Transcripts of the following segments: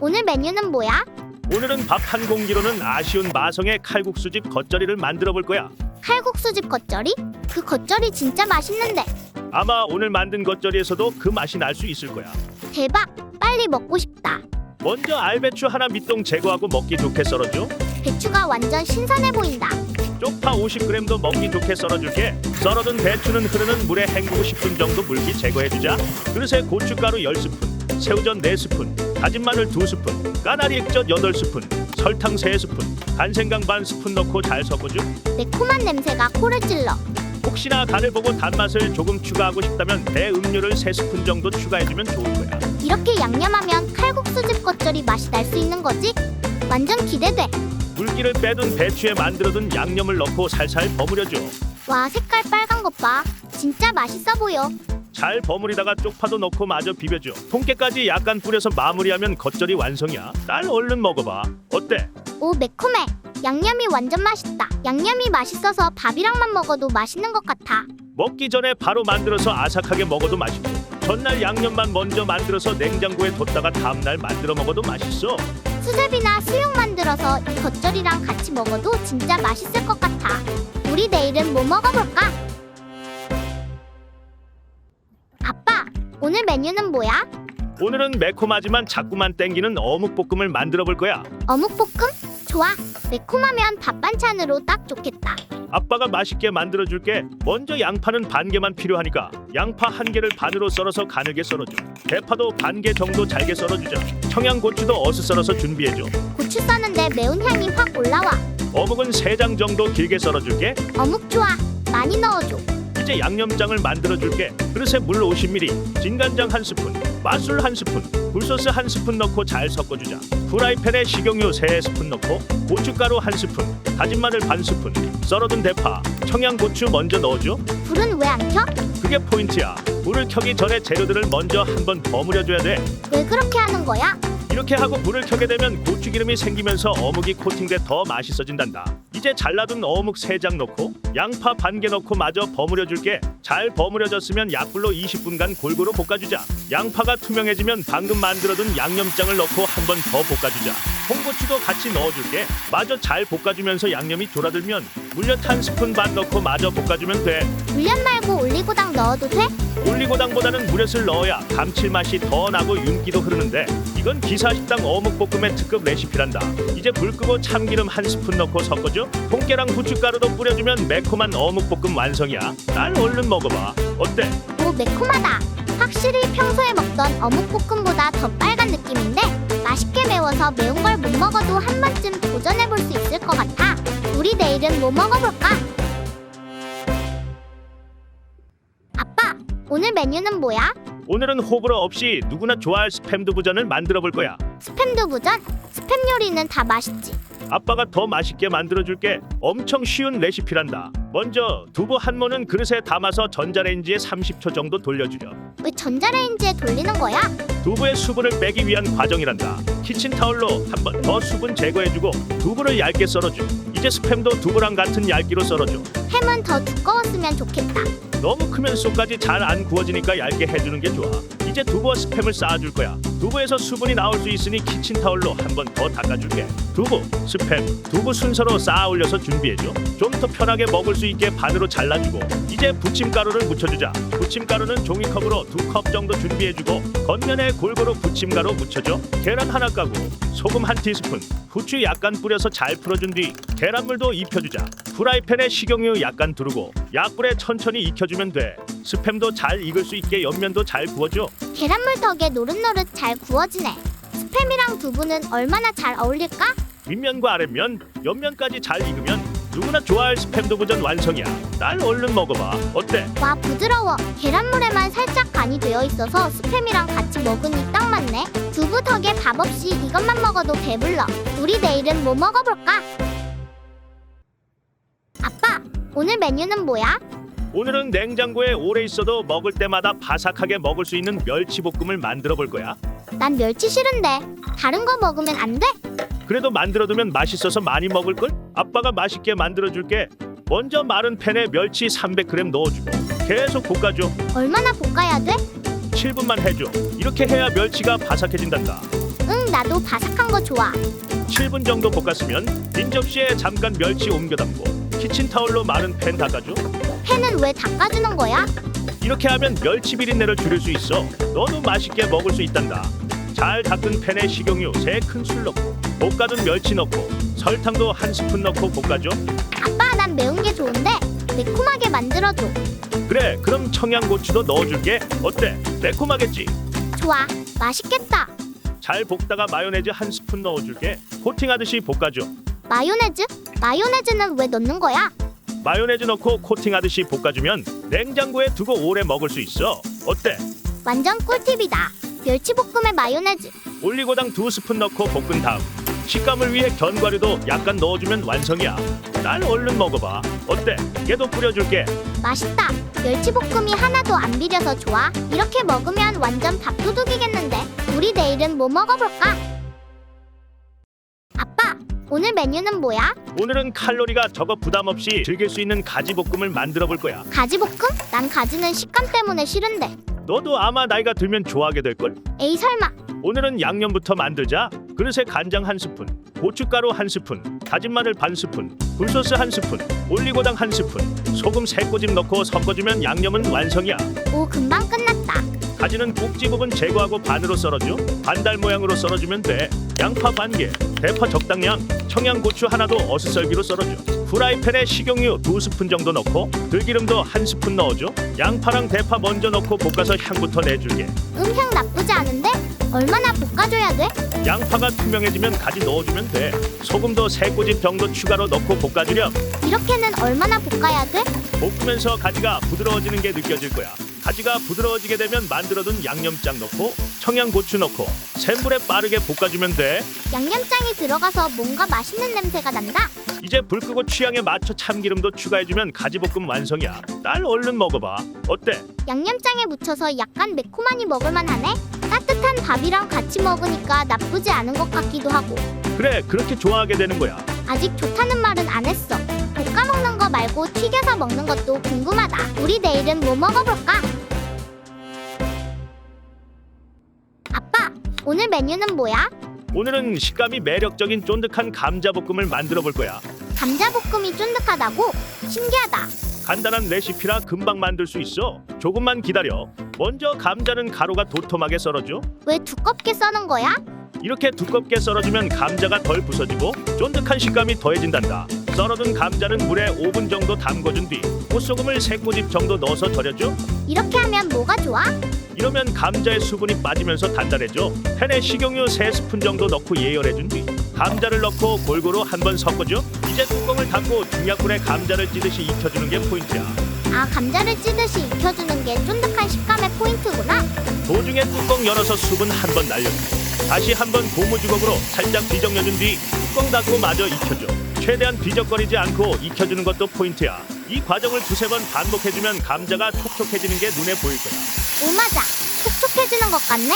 오늘 메뉴는 뭐야? 오늘은 밥 한 공기로는 아쉬운 마성의 칼국수집 겉절이를 만들어 볼 거야. 칼국수집 겉절이? 그 겉절이 진짜 맛있는데. 아마 오늘 만든 겉절이에서도 그 맛이 날 수 있을 거야. 대박! 빨리 먹고 싶다. 먼저 알배추 하나 밑동 제거하고 먹기 좋게 썰어줘. 배추가 완전 신선해 보인다. 쪽파 50g도 먹기 좋게 썰어줄게. 썰어둔 배추는 흐르는 물에 헹구고 10분 정도 물기 제거해주자. 그릇에 고춧가루 10스푼, 새우젓 4스푼, 다진 마늘 2스푼, 까나리 액젓 8스푼, 설탕 3스푼, 간생강 반 스푼 넣고 잘 섞어줘. 매콤한 냄새가 코를 찔러. 혹시나 간을 보고 단맛을 조금 추가하고 싶다면 대음료를 3스푼 정도 추가해주면 좋을 거야. 이렇게 양념하면 칼국수집 겉절이 맛이 날 수 있는 거지? 완전 기대돼. 물기를 빼둔 배추에 만들어둔 양념을 넣고 살살 버무려줘. 와, 색깔 빨간 것 봐. 진짜 맛있어 보여. 잘 버무리다가 쪽파도 넣고 마저 비벼줘. 통깨까지 약간 뿌려서 마무리하면 겉절이 완성이야. 딸 얼른 먹어봐. 어때? 오, 매콤해. 양념이 완전 맛있다. 양념이 맛있어서 밥이랑만 먹어도 맛있는 것 같아. 먹기 전에 바로 만들어서 아삭하게 먹어도 맛있고 전날 양념만 먼저 만들어서 냉장고에 뒀다가 다음날 만들어 먹어도 맛있어. 수제비나 수육 만들어서 이 겉절이랑 같이 먹어도 진짜 맛있을 것 같아. 우리 내일은 뭐 먹어볼까? 오늘 메뉴는 뭐야? 오늘은 매콤하지만 자꾸만 땡기는 어묵볶음을 만들어 볼 거야. 어묵볶음? 좋아. 매콤하면 밥 반찬으로 딱 좋겠다. 아빠가 맛있게 만들어 줄게. 먼저 양파는 반 개만 필요하니까 양파 한 개를 반으로 썰어서 가늘게 썰어줘. 대파도 반 개 정도 잘게 썰어주자. 청양고추도 어슷 썰어서 준비해줘. 고추 써는데 매운 향이 확 올라와. 어묵은 세 장 정도 길게 썰어줄게. 어묵 좋아. 많이 넣어줘. 이제 양념장을 만들어 줄게. 그릇에 물 50ml, 진간장 한 스푼, 맛술 한 스푼, 굴소스 한 스푼 넣고 잘 섞어주자. 프라이팬에 식용유 세 스푼 넣고 고춧가루 한 스푼, 다진 마늘 반 스푼, 썰어둔 대파, 청양고추 먼저 넣어줘. 불은 왜 안 켜? 그게 포인트야. 불을 켜기 전에 재료들을 먼저 한번 버무려줘야 돼. 왜 그렇게 하는 거야? 이렇게 하고 불을 켜게 되면 고추기름이 생기면서 어묵이 코팅돼 더 맛있어진단다. 이제 잘라둔 어묵 3장 넣고 양파 반 개 넣고 마저 버무려 줄게. 잘 버무려졌으면 약불로 20분간 골고루 볶아주자. 양파가 투명해지면 방금 만들어둔 양념장을 넣고 한 번 더 볶아주자. 홍고추도 같이 넣어줄게. 마저 잘 볶아주면서 양념이 졸아들면 물엿 한 스푼 반 넣고 마저 볶아주면 돼. 물엿 말고 올리고당 넣어도 돼? 올리고당보다는 물엿을 넣어야 감칠맛이 더 나고 윤기도 흐르는데 이건 기사식당 어묵볶음의 특급 레시피란다. 이제 불 끄고 참기름 한 스푼 넣고 섞어줘. 통깨랑 후춧가루도 뿌려주면 매콤한 어묵볶음 완성이야. 딸 얼른 먹어봐. 어때? 오 매콤하다. 확실히 평소에 먹던 어묵볶음보다 더 빨간 느낌인데 맛있게 매워서 매운 걸 못 먹어도 한 번쯤 도전해 볼 수 있을 것 같아. 우리 내일은 뭐 먹어볼까? 오늘 메뉴는 뭐야? 오늘은 호불호 없이 누구나 좋아할 스팸 두부전을 만들어 볼 거야. 스팸 두부전? 스팸 요리는 다 맛있지. 아빠가 더 맛있게 만들어 줄게. 엄청 쉬운 레시피란다. 먼저 두부 한 모는 그릇에 담아서 전자레인지에 30초 정도 돌려주렴. 왜 전자레인지에 돌리는 거야? 두부의 수분을 빼기 위한 과정이란다. 키친타올로 한 번 더 수분 제거해주고 두부를 얇게 썰어줘. 이제 스팸도 두부랑 같은 얇기로 썰어줘. 햄은 더 두꺼웠으면 좋겠다. 너무 크면 쏙까지 잘 안 구워지니까 얇게 해주는 게 좋아. 이제 두부와 스팸을 쌓아줄 거야. 두부에서 수분이 나올 수 있으니 키친타올로 한 번 더 닦아줄게. 두부, 스팸, 두부 순서로 쌓아 올려서 준비해줘. 좀 더 편하게 먹을 수 있게 반으로 잘라주고 이제 부침가루를 묻혀주자. 부침가루는 종이컵으로 두 컵 정도 준비해주고 겉면에 골고루 부침가루 묻혀줘. 계란 하나 까고 소금 한 티스푼, 후추 약간 뿌려서 잘 풀어준 뒤 계란물도 입혀주자. 프라이팬에 식용유 약간 두르고 약불에 천천히 익혀주면 돼. 스팸도 잘 익을 수 있게 옆면도 잘 구워줘. 계란물 덕에 노릇노릇 잘 구워지네. 스팸이랑 두부는 얼마나 잘 어울릴까? 윗면과 아랫면, 옆면까지 잘 익으면 누구나 좋아할 스팸 두부전 완성이야. 딸 얼른 먹어봐. 어때? 와 부드러워. 계란물에만 살짝 간이 되어 있어서 스팸이랑 같이 먹으니 딱 맞네. 두부 덕에 밥 없이 이것만 먹어도 배불러. 우리 내일은 뭐 먹어볼까? 아빠, 오늘 메뉴는 뭐야? 오늘은 냉장고에 오래 있어도 먹을 때마다 바삭하게 먹을 수 있는 멸치볶음을 만들어 볼 거야. 난 멸치 싫은데 다른 거 먹으면 안 돼? 그래도 만들어두면 맛있어서 많이 먹을 걸? 아빠가 맛있게 만들어 줄게. 먼저 마른 팬에 멸치 300g 넣어주고 계속 볶아줘. 얼마나 볶아야 돼? 7분만 해줘. 이렇게 해야 멸치가 바삭해진단다. 응, 나 나도 바삭한 거 좋아. 7분 정도 볶았으면 빈 접시에 잠깐 멸치 옮겨 담고 키친타올로 마른 팬 닦아줘. 팬은 왜 닦아주는 거야? 이렇게 하면 멸치 비린내를 줄일 수 있어. 너도 맛있게 먹을 수 있단다. 잘 닦은 팬에 식용유 3큰술 넣고 볶아둔 멸치 넣고 설탕도 한 스푼 넣고 볶아줘. 아빠 난 매운 게 좋은데 매콤하게 만들어줘. 그래, 그럼 청양고추도 넣어줄게. 어때? 매콤하겠지? 좋아. 맛있겠다. 잘 볶다가 마요네즈 한 스푼 넣어줄게. 코팅하듯이 볶아줘. 마요네즈? 마요네즈는 왜 넣는 거야? 마요네즈 넣고 코팅하듯이 볶아주면 냉장고에 두고 오래 먹을 수 있어. 어때? 완전 꿀팁이다. 멸치볶음에 마요네즈. 올리고당 두 스푼 넣고 볶은 다음 식감을 위해 견과류도 약간 넣어주면 완성이야. 날 얼른 먹어봐. 어때? 얘도 뿌려줄게. 맛있다. 멸치볶음이 하나도 안 비려서 좋아. 이렇게 먹으면 완전 밥도둑이겠는데. 우리 내일은 뭐 먹어볼까? 오늘 메뉴는 뭐야? 오늘은 칼로리가 적어 부담 없이 즐길 수 있는 가지 볶음을 만들어 볼 거야. 가지볶음? 난 가지는 식감 때문에 싫은데. 너도 아마 나이가 들면 좋아하게 될 걸. 에이 설마. 오늘은 양념부터 만들자. 그릇에 간장 한 스푼, 고춧가루 한 스푼, 다진 마늘 반 스푼, 굴소스 한 스푼, 올리고당 한 스푼, 소금 세 꼬집 넣고 섞어주면 양념은 완성이야. 오 금방 끝났다. 가지는 꼭지 부분 제거하고 반으로 썰어줘. 반달 모양으로 썰어주면 돼. 양파 반 개, 대파 적당량, 청양고추 하나도 어슷썰기로 썰어줘. 프라이팬에 식용유 두 스푼 정도 넣고 들기름도 한 스푼 넣어줘. 양파랑 대파 먼저 넣고 볶아서 향부터 내줄게. 음 향 나쁘지 않은데? 얼마나 볶아줘야 돼? 양파가 투명해지면 가지 넣어주면 돼. 소금도 세 꼬집 정도 추가로 넣고 볶아주렴. 이렇게는 얼마나 볶아야 돼? 볶으면서 가지가 부드러워지는 게 느껴질 거야. 가지가 부드러워지게 되면 만들어둔 양념장 넣고 청양고추 넣고 센 불에 빠르게 볶아주면 돼. 양념장이 들어가서 뭔가 맛있는 냄새가 난다. 이제 불 끄고 취향에 맞춰 참기름도 추가해주면 가지볶음 완성이야. 딸 얼른 먹어봐. 어때? 양념장에 묻혀서 약간 매콤하니 먹을만하네. 따뜻한 밥이랑 같이 먹으니까 나쁘지 않은 것 같기도 하고. 그래 그렇게 좋아하게 되는 거야. 아직 좋다는 말은 안 했어. 말고 튀겨서 먹는 것도 궁금하다. 우리 내일은 뭐 먹어볼까? 아빠, 오늘 메뉴는 뭐야? 오늘은 식감이 매력적인 쫀득한 감자볶음을 만들어 볼 거야. 감자볶음이 쫀득하다고? 신기하다. 간단한 레시피라 금방 만들 수 있어. 조금만 기다려. 먼저 감자는 가루가 도톰하게 썰어줘. 왜 두껍게 써는 거야? 이렇게 두껍게 썰어주면 감자가 덜 부서지고 쫀득한 식감이 더해진단다. 썰어둔 감자는 물에 5분 정도 담궈준 뒤 꽃소금을 세 꼬집 정도 넣어서 절여줘. 이렇게 하면 뭐가 좋아? 이러면 감자의 수분이 빠지면서 단단해져. 팬에 식용유 3스푼 정도 넣고 예열해준 뒤 감자를 넣고 골고루 한번 섞어줘. 이제 뚜껑을 닫고 중약불에 감자를 찌듯이 익혀주는 게 포인트야. 아, 감자를 찌듯이 익혀주는 게 쫀득한 식감의 포인트구나. 도중에 뚜껑 열어서 수분 한번 날려주고 다시 한번 고무주걱으로 살짝 뒤적여준 뒤 뚜껑 닫고 마저 익혀줘. 최대한 뒤적거리지 않고 익혀주는 것도 포인트야. 이 과정을 두세 번 반복해주면 감자가 촉촉해지는 게 눈에 보일 거야. 오, 맞아. 촉촉해지는 것 같네.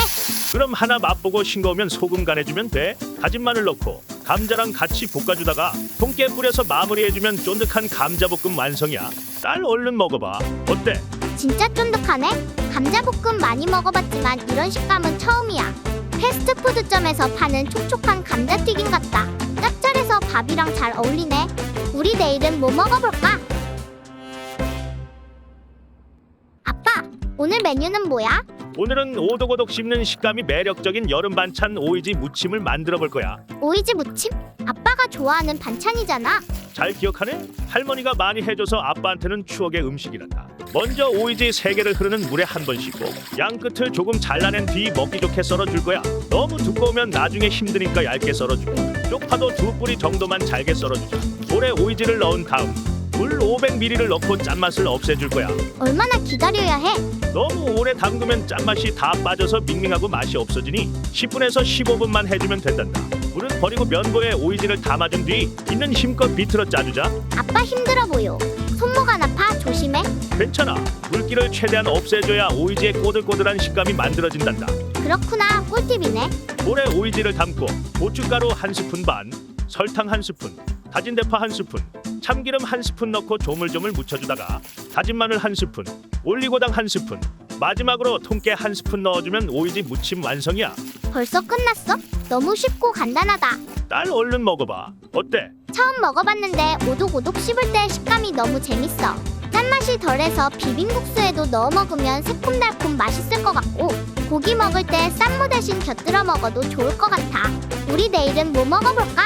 그럼 하나 맛보고 싱거우면 소금 간해주면 돼. 다진 마늘 넣고 감자랑 같이 볶아주다가 통깨 뿌려서 마무리해주면 쫀득한 감자볶음 완성이야. 딸 얼른 먹어봐. 어때? 진짜 쫀득하네. 감자볶음 많이 먹어봤지만 이런 식감은 처음이야. 패스트푸드점에서 파는 촉촉한 감자튀김 같다. 짭짤해서 밥이랑 잘 어울리네. 우리 내일은 뭐 먹어볼까? 아빠, 오늘 메뉴는 뭐야? 오늘은 오독오독 씹는 식감이 매력적인 여름 반찬 오이지 무침을 만들어 볼 거야. 오이지 무침? 아빠가 좋아하는 반찬이잖아. 잘 기억하네? 할머니가 많이 해줘서 아빠한테는 추억의 음식이란다. 먼저 오이지 세 개를 흐르는 물에 한 번 씻고 양 끝을 조금 잘라낸 뒤 먹기 좋게 썰어줄 거야. 너무 두꺼우면 나중에 힘드니까 얇게 썰어주고 쪽파도 두 뿌리 정도만 잘게 썰어주자. 볼에 오이지를 넣은 다음 물 500ml를 넣고 짠맛을 없애줄 거야. 얼마나 기다려야 해? 너무 오래 담그면 짠맛이 다 빠져서 밍밍하고 맛이 없어지니 10분에서 15분만 해주면 된단다. 물은 버리고 면보에 오이지를 담아준 뒤 있는 힘껏 비틀어 짜주자. 아빠 힘들어 보여. 손목 안 아파? 조심해. 괜찮아. 물기를 최대한 없애줘야 오이지의 꼬들꼬들한 식감이 만들어진단다. 그렇구나. 꿀팁이네. 볼에 오이지를 담고 고춧가루 한 스푼 반, 설탕 한 스푼, 다진 대파 한 스푼, 참기름 한 스푼 넣고 조물조물 묻혀주다가 다진 마늘 한 스푼, 올리고당 한 스푼, 마지막으로 통깨 한 스푼 넣어주면 오이지 무침 완성이야. 벌써 끝났어? 너무 쉽고 간단하다. 딸 얼른 먹어봐. 어때? 처음 먹어봤는데 오독오독 씹을 때 식감이 너무 재밌어. 짠맛이 덜해서 비빔국수에도 넣어 먹으면 새콤달콤 맛있을 것 같고 고기 먹을 때 쌈무 대신 곁들여 먹어도 좋을 것 같아. 우리 내일은 뭐 먹어볼까?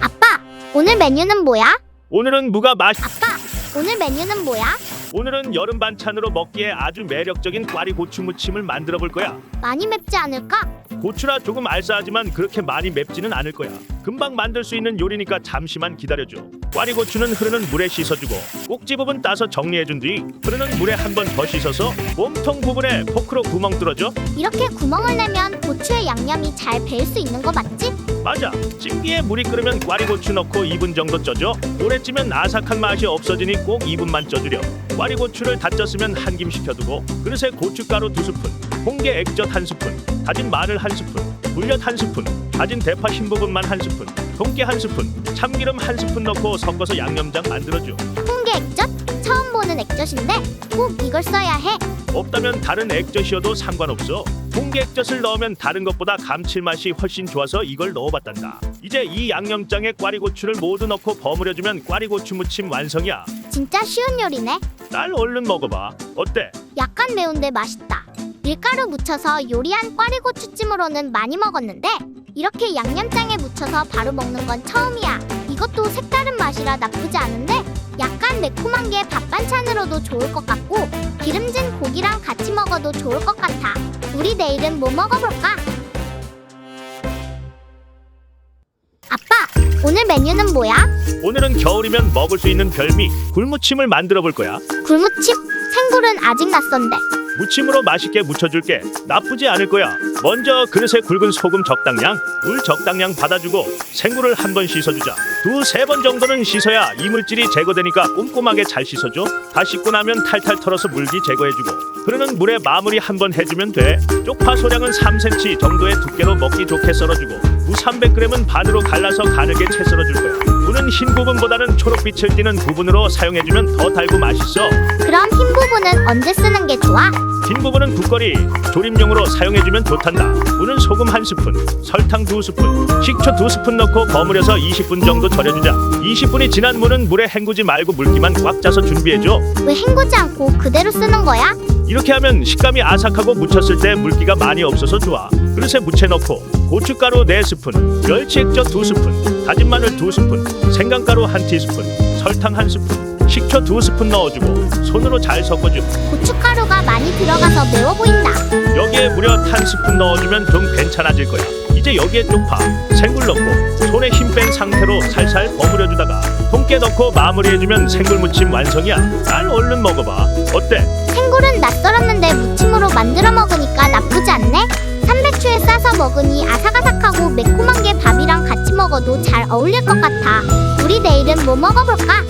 아빠, 오늘 메뉴는 뭐야? 오늘은 무가 맛. 아빠, 오늘 메뉴는 뭐야? 오늘은 여름 반찬으로 먹기에 아주 매력적인 꽈리 고추 무침을 만들어 볼 거야. 많이 맵지 않을까? 고추라 조금 알싸하지만 그렇게 많이 맵지는 않을 거야. 금방 만들 수 있는 요리니까 잠시만 기다려줘. 꽈리 고추는 흐르는 물에 씻어주고 꼭지 부분 따서 정리해준 뒤 흐르는 물에 한 번 더 씻어서 몸통 부분에 포크로 구멍 뚫어줘. 이렇게 구멍을 내면 고추의 양념이 잘 배일 수 있는 거 맞지? 맞아. 찜기에 물이 끓으면 꽈리 고추 넣고 2분 정도 쪄줘. 오래 찌면 아삭한 맛이 없어지니 꼭 2분만 쪄주려. 꽈리 고추를 다 쪘으면 한 김 식혀두고 그릇에 고춧가루 두 스푼, 홍게 액젓 한 스푼, 다진 마늘 한 스푼, 물엿 한 스푼, 다진 대파 흰 부분만 한 스푼, 통깨 한 스푼, 참기름 한 스푼 넣고 섞어서 양념장 만들어줘. 홍게 액젓? 처음 보는 액젓인데 꼭 이걸 써야 해. 없다면 다른 액젓이어도 상관없어. 홍게 액젓을 넣으면 다른 것보다 감칠맛이 훨씬 좋아서 이걸 넣어봤단다. 이제 이 양념장에 꽈리고추를 모두 넣고 버무려주면 꽈리고추 무침 완성이야. 진짜 쉬운 요리네. 딸 얼른 먹어봐. 어때? 약간 매운데 맛있다. 밀가루 묻혀서 요리한 꽈리고추찜으로는 많이 먹었는데 이렇게 양념장에 묻혀서 바로 먹는 건 처음이야. 이것도 색다른 맛이라 나쁘지 않은데 약간 매콤한 게 밥 반찬으로도 좋을 것 같고 기름진 고기랑 같이 먹어도 좋을 것 같아. 우리 내일은 뭐 먹어볼까? 아빠, 오늘 메뉴는 뭐야? 오늘은 겨울이면 먹을 수 있는 별미 굴무침을 만들어 볼 거야. 굴무침? 생굴은 아직 낯선데. 무침으로 맛있게 무쳐줄게. 나쁘지 않을 거야. 먼저 그릇에 굵은 소금 적당량, 물 적당량 받아주고 생굴을 한 번 씻어주자. 두 세 번 정도는 씻어야 이물질이 제거되니까 꼼꼼하게 잘 씻어줘. 다 씻고 나면 탈탈 털어서 물기 제거해주고 흐르는 물에 마무리 한 번 해주면 돼. 쪽파 소량은 3cm 정도의 두께로 먹기 좋게 썰어주고 무 300g은 반으로 갈라서 가늘게 채 썰어줄 거야. 무는 흰 부분보다는 초록빛을 띠는 부분으로 사용해주면 더 달고 맛있어. 그럼 흰 부분은 언제 쓰는 게 좋아? 흰 부분은 국거리 조림용으로 사용해주면 좋단다. 무는 소금 한 스푼, 설탕 두 스푼, 식초 두 스푼 넣고 버무려서 20분 정도 절여주자. 20분이 지난 무는 물에 헹구지 말고 물기만 꽉 짜서 준비해줘. 왜 헹구지 않고 그대로 쓰는 거야? 이렇게 하면 식감이 아삭하고 무쳤을 때 물기가 많이 없어서 좋아. 그릇에 무채 넣고 고춧가루 4스푼, 멸치 액젓 2스푼, 다진 마늘 2스푼, 생강가루 1티스푼, 설탕 1스푼, 식초 2스푼 넣어주고 손으로 잘 섞어줘. 고춧가루가 많이 들어가서 매워 보인다. 여기에 무려 한 스푼 넣어주면 좀 괜찮아질 거야. 이제 여기에 쪽파, 생굴 넣고 손에 힘 뺀 상태로 살살 버무려주다가 통깨 넣고 마무리해주면 생굴 무침 완성이야. 날 얼른 먹어봐. 어때? 생굴은 낯설었는데 무침으로 만들어 먹으니까 나쁘지 않네. 삼배추에 싸서 먹으니 아삭아삭하고 매콤한 게 밥이랑 같이 먹어도 잘 어울릴 것 같아. 우리 내일은 뭐 먹어볼까?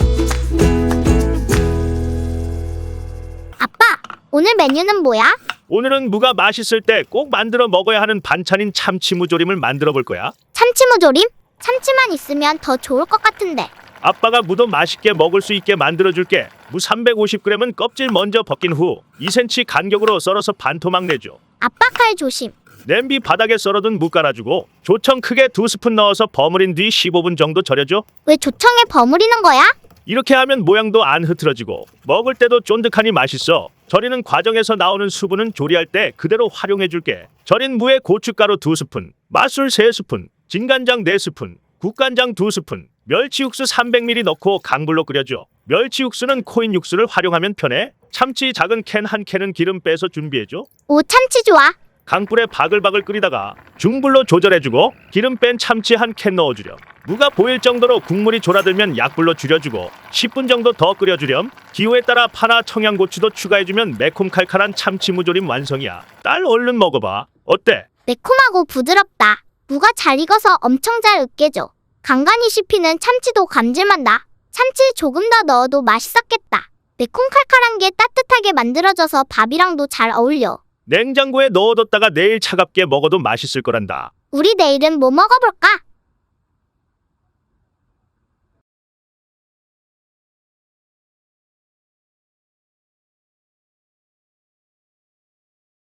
아빠, 오늘 메뉴는 뭐야? 오늘은 무가 맛있을 때 꼭 만들어 먹어야 하는 반찬인 참치무조림을 만들어 볼 거야. 참치무조림? 참치만 있으면 더 좋을 것 같은데. 아빠가 무도 맛있게 먹을 수 있게 만들어 줄게. 무 350g은 껍질 먼저 벗긴 후 2cm 간격으로 썰어서 반토막 내줘. 아빠 칼 조심. 냄비 바닥에 썰어둔 무 깔아주고 조청 크게 두 스푼 넣어서 버무린 뒤 15분 정도 절여줘. 왜 조청에 버무리는 거야? 이렇게 하면 모양도 안 흐트러지고 먹을 때도 쫀득하니 맛있어. 절이는 과정에서 나오는 수분은 조리할 때 그대로 활용해 줄게. 절인 무에 고춧가루 두 스푼, 맛술 세 스푼, 진간장 네 스푼, 국간장 두 스푼, 멸치 육수 300ml 넣고 강불로 끓여줘. 멸치 육수는 코인 육수를 활용하면 편해. 참치 작은 캔 한 캔은 기름 빼서 준비해줘. 오, 참치 좋아. 강불에 바글바글 끓이다가 중불로 조절해주고 기름 뺀 참치 한 캔 넣어주렴. 무가 보일 정도로 국물이 졸아들면 약불로 줄여주고 10분 정도 더 끓여주렴. 기호에 따라 파나 청양고추도 추가해주면 매콤 칼칼한 참치 무조림 완성이야. 딸 얼른 먹어봐. 어때? 매콤하고 부드럽다. 무가 잘 익어서 엄청 잘 으깨져. 간간히 씹히는 참치도 감질만 나. 참치 조금 더 넣어도 맛있었겠다. 매콤 칼칼한 게 따뜻하게 만들어져서 밥이랑도 잘 어울려. 냉장고에 넣어뒀다가 내일 차갑게 먹어도 맛있을 거란다. 우리 내일은 뭐 먹어볼까?